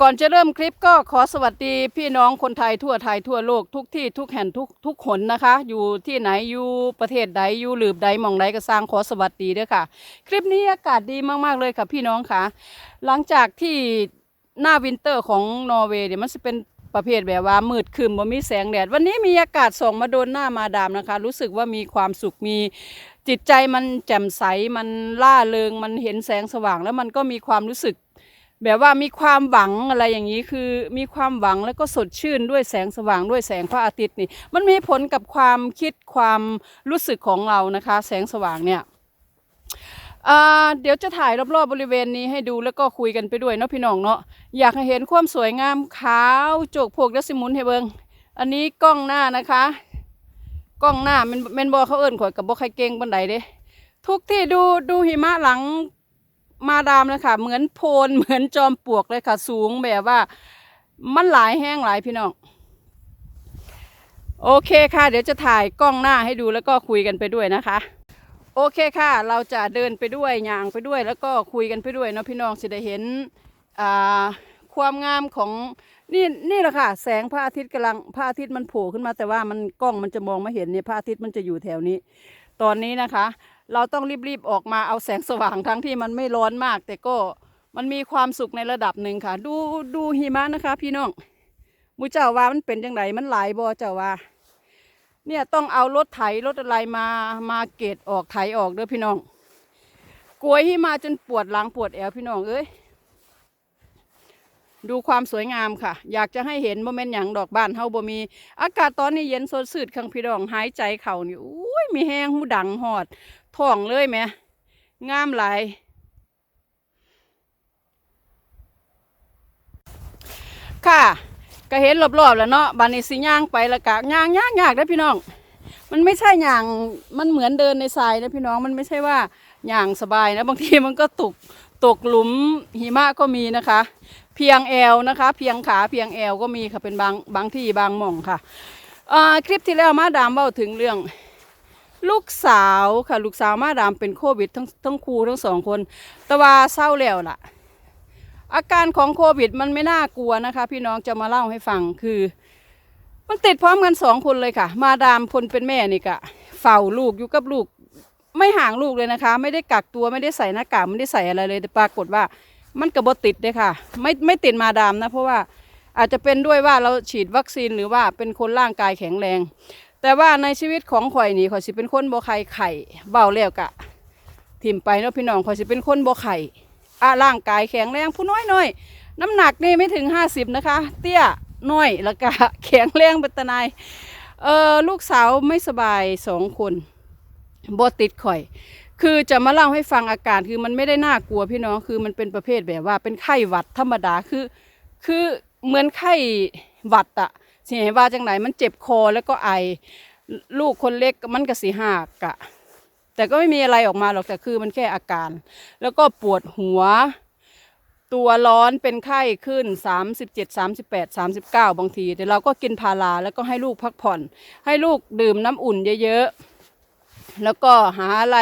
ก่อนจะเริ่มคลิปก็ขอสวัสดีพี่น้องคนไทยทั่วไทยทั่วโลกทุกที่ทุกแห่งทุกทุกหนนะคะ อยู่ที่ไหนอยู่ประเทศใดอยู่หลืบใดมองใดก็สร้างขอสวัสดีด้วยค่ะ คลิปนี้อากาศดีมากๆเลยค่ะพี่น้องค่ะ หลังจากที่หน้าวินเตอร์ของนอร์เวย์เนี่ยมันจะเป็นประเภทแบบว่ามืดครึมบ่มีแสงแดด วันนี้มีอากาศส่องมาโดนหน้ามาดามนะคะ รู้สึกว่ามีความสุขมีจิตใจมันแจ่มใสมันล่าเริงมันเห็นแสงสว่าง แล้วมันก็มีความรู้สึก แบบว่ามีความหวังอะไรอย่างนี้คือ มีความหวังแล้วก็สดชื่นด้วยแสงสว่างด้วยแสงพระอาทิตย์นี่ มันมีผลกับความคิดความรู้สึกของเรานะคะ แสงสว่างเนี่ยเดี๋ยวจะถ่ายรอบๆบริเวณนี้ให้ดูแล้วก็คุยกันไปด้วยเนาะพี่น้องเนาะอยากให้เห็นความสวยงามขาวโจกโผกและสิมุนให้เบิงอันนี้กล้องหน้านะคะ กล้องหน้ามันแมนบอเขาเอิ้นข่อยกับบ่ใครเก่งบันไดเด้ ทุกที่ดูดูหิมะหลัง มาดามเลยค่ะเหมือนโพนเหมือนจอมปลวกเลยค่ะ สูงแบบว่า มันหลายแห้งหลายพี่น้องโอเคค่ะ เดี๋ยวจะถ่ายกล้องหน้าให้ดูแล้วก็คุยกันไปด้วยนะคะ โอเคค่ะ เราจะเดินไปด้วยย่างไปด้วย แล้วก็คุยกันไปด้วยเนาะพี่น้องสิได้เห็นความงามของนี่นี่แหละค่ะ แสงพระอาทิตย์กำลังพระอาทิตย์มันโผล่ขึ้นมาแต่ว่ามันกล้องมันจะมองไม่เห็นเนี่ยพระอาทิตย์มันจะอยู่แถวนี้ ตอนนี้นะคะ เราต้องรีบๆออกมาเอาแสงสว่างทั้งที่มันไม่ร้อนมาก แต่ก็มันมีความสุขในระดับหนึ่งค่ะ ดูดูหิมะนะคะ พี่น้องมูเจ้าว่ามันเป็นยังไงมันหลายบอเจ้าว่า เนี่ยต้องเอารถไถรถอะไรมามาเกตออกไถออกเด้อพี่น้องกลวยหิมะจนปวดหลังปวดแอวพี่น้องเอ้ยดูความสวยงามค่ะ อยากจะให้เห็นโมเมนต์อย่างดอกบานเฮาบ่มี อากาศตอนนี้เย็นสดสืดข้างพี่น้องหายใจเข่านี่อุ้ ยมีแห้งหูดังหอดท้องเลยแหม่งามหลายค่ะก็เห็นรอบๆแล้วเนาะบานนี้สิย่างไปแล้วกะย่างยากยากนะพี่น้อง มันไม่ใช่ย่างมันเหมือนเดินในทรายนะพี่น้องมันไม่ใช่ว่าย่างสบายนะบางทีมันก็ตกตกหลุมหิมะก็มีนะคะ เพียงแอวนะคะ เพียงขาเพียงแอวก็มีค่ะเป็นบางบางที่บางหม่องค่ะคลิปที่แล้วมาดามเบ้าถึงเรื่อง ลูกสาวค่ะลูกสาวมาดามเป็นโควิดทั้งทั้งครูทั้งสองคน แต่ว่าเศร้าแล้วล่ะ อาการของโควิดมันไม่น่ากลัวนะคะ พี่น้องจะมาเล่าให้ฟังคือ มันติดพร้อมกันสองคนเลยค่ะ มาดามคนเป็นแม่นี่กะเฝ้าลูกอยู่กับลูก ไม่ห่างลูกเลยนะคะ ไม่ได้กักตัวไม่ได้ใส่หน้ากากไม่ได้ใส่อะไรเลยแต่ปรากฏว่ามันกระบติดเลยค่ะ ไม่ไม่ติดมาดามนะ เพราะว่าอาจจะเป็นด้วยว่าเราฉีดวัคซีนหรือว่าเป็นคนร่างกายแข็งแรง แต่ว่าในชีวิตของข่อยนี่ข่อยสิเป็นคนบ่ไข่ไข่เบาแล้วกะทิมไปเนาะพี่น้องข่อยสิเป็นคนบ่ไข่อะร่างกายแข็งแรงผู้น้อยน้อยน้ำหนักนี่ไม่ถึงห้าสิบนะคะ เตี้ยน้อยแล้วก็แข็งแรงเป็นตนายเออลูกสาวไม่สบายสองคนบ่ติดข่อย คือจะมาเล่าให้ฟังอาการคือมันไม่ได้น่ากลัวพี่น้องคือมันเป็นประเภทแบบว่าเป็นไข้หวัดธรรมดาคือ คือเหมือนไข้หวัดอะ สิให้ว่าจังไหนมันเจ็บคอแล้วก็ไอ ลูกคนเล็กมันก็สีหักอะแต่ก็ไม่มีอะไรออกมาหรอกแต่คือมันแค่อาการ แล้วก็ปวดหัว ตัวร้อนเป็นไข้ขึ้น 37 38 39 บางทีแต่เราก็กินพาราแล้วก็ให้ลูกพักผ่อน ให้ลูกดื่มน้ำอุ่นเยอะๆ แล้วก็หาอะไร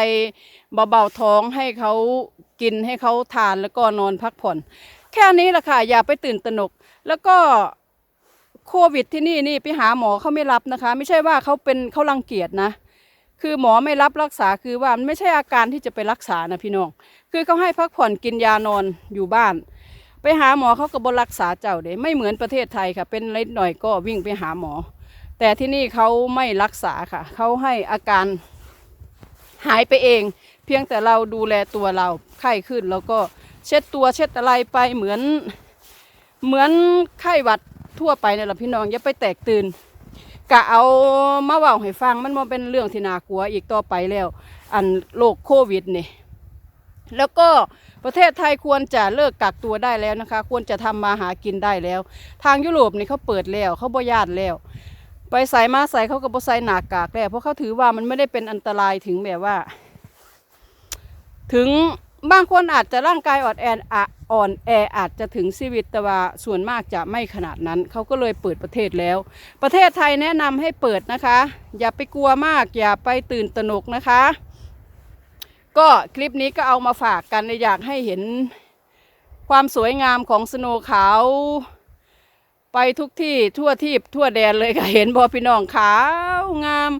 เบาๆท้องให้เขากินให้เขาทานแล้วก็นอนพักผ่อน แค่นี้แหละค่ะอย่าไปตื่นตระหนกแล้วก็ โควิดที่นี่นี่ไปหาหมอเขาไม่รับนะคะ ไม่ใช่ว่าเขาเป็นเขารังเกียจนะ คือหมอไม่รับรักษาคือว่ามันไม่ใช่อาการที่จะไปรักษานะพี่น้อง คือเขาให้พักผ่อนกินยานอนอยู่บ้าน ไปหาหมอเขาก็บรักษาเจ้าเด้ไม่เหมือนประเทศไทยค่ะ เป็นเล็กหน่อยก็วิ่งไปหาหมอ แต่ที่นี่เขาไม่รักษาค่ะเขาให้อาการหายไปเอง เพียงแต่เราดูแลตัวเราไข้ขึ้นแล้วก็เช็ดตัวเช็ดอะไรไปเหมือนเหมือนไข้หวัด ทั่วไปนี่แหละพี่น้องอย่าไปแตกตื่นกะเอามาเว่าให้ฟังมันมาเป็นเรื่องที่น่ากลัวอีกต่อไปแล้ว อันโรคโควิดนี่แล้วก็ประเทศไทยควรจะเลิกกักตัวได้แล้วนะคะ ควรจะทำมาหากินได้แล้ว ทางยุโรปนี่เขาเปิดแล้วเขาบ่ญาตแล้ว ไปใส่มาใส่เขาก็บ่ใส่หนากากแล้วเพราะเขาถือว่ามันไม่ได้เป็นอันตรายถึงแบบว่า ถึง บางคนอาจจะร่างกายอ่อนแออะอ่อนแออาจจะถึงชีวิตแต่ว่าส่วนมากจะไม่ขนาดนั้น เขาก็เลยเปิดประเทศแล้ว ประเทศไทยแนะนำให้เปิดนะคะ อย่าไปกลัวมาก อย่าไปตื่นตระหนกนะคะ ก็คลิปนี้ก็เอามาฝากกันอยากให้เห็นความสวยงามของสโนว์ขาว ไปทุกที่ทั่วทีบทั่วแดนเลยค่ะเห็นบอพี่น้องขาวงาม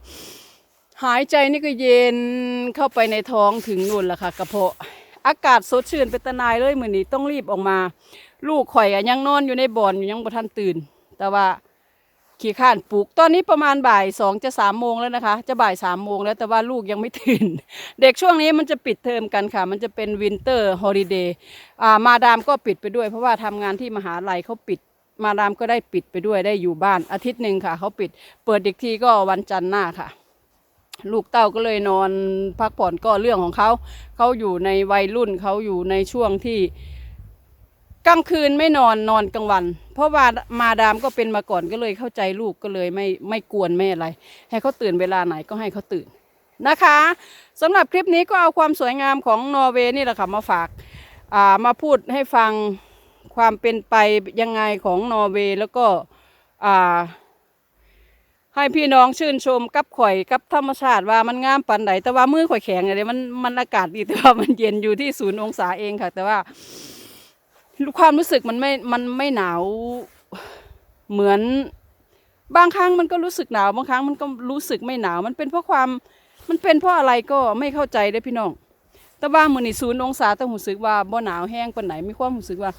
หายใจนี่ก็เย็นเข้าไปในท้องถึงนู่นละค่ะกระเพาะ อากาศสดชื่นเป็นตะนายเลยมือนี้ต้องรีบออกมา ลูกข่อยอะยังนอนอยู่ในบ่อนอยู่ยังบ่ทันตื่น แต่ว่าขี้ข้านปลูกตอนนี้ประมาณบ่ายสองจะสามโมงแล้วนะคะ จะบ่ายสามโมงแล้วแต่ว่าลูกยังไม่ตื่น เด็กช่วงนี้มันจะปิดเทอมกันค่ะ มันจะเป็นวินเตอร์ฮอลิเดย์อามาดามก็ปิดไปด้วย เพราะว่าทำงานที่มหาลัยเขาปิด มาดามก็ได้ปิดไปด้วยได้อยู่บ้านอาทิตย์หนึ่งค่ะเขาปิด เปิดอีกทีก็วันจันทร์หน้าค่ะ ลูกเต้าก็เลยนอนพักผ่อนก็เรื่องของเขา เขาอยู่ในวัยรุ่นเขาอยู่ในช่วงที่กลางคืนไม่นอนนอนกลางวัน เพราะว่ามาดามก็เป็นมาก่อนก็เลยเข้าใจลูกก็เลยไม่ไม่กวนไม่อะไร ให้เขาตื่นเวลาไหนก็ให้เขาตื่นนะคะสำหรับคลิปนี้ก็เอาความสวยงามของนอร์เวย์นี่แหละค่ะมาฝากามาพูดให้ฟังความเป็นไปยังไงของนอร์เวย์แล้วก็อ่า ให้พี่น้องชื่นชมกับข่อยกับธรรมชาติว่ามันงามปันใดแต่ว่ามือข่อยแข็งเลยมันมันอากาศดีแต่ว่ามันเย็นอยู่ที่ศูนย์องศาเองค่ะ แต่ว่าความรู้สึกมันไม่มันไม่หนาวเหมือนบางครั้งมันก็รู้สึกหนาวบางครั้งมันก็รู้สึกไม่หนาว มันเป็นเพราะความมันเป็นเพราะอะไรก็ไม่เข้าใจเด้พี่น้อง แต่ว่ามือนี่ศูนย์องศาต้องรู้สึกว่าบ่หนาวแห้งปานไหนมีความรู้สึกว่า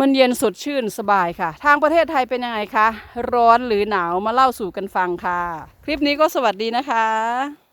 มันเย็นสดชื่นสบายค่ะ ทางประเทศไทยเป็นยังไงคะ ร้อนหรือหนาวมาเล่าสู่กันฟังค่ะ คลิปนี้ก็สวัสดีนะคะ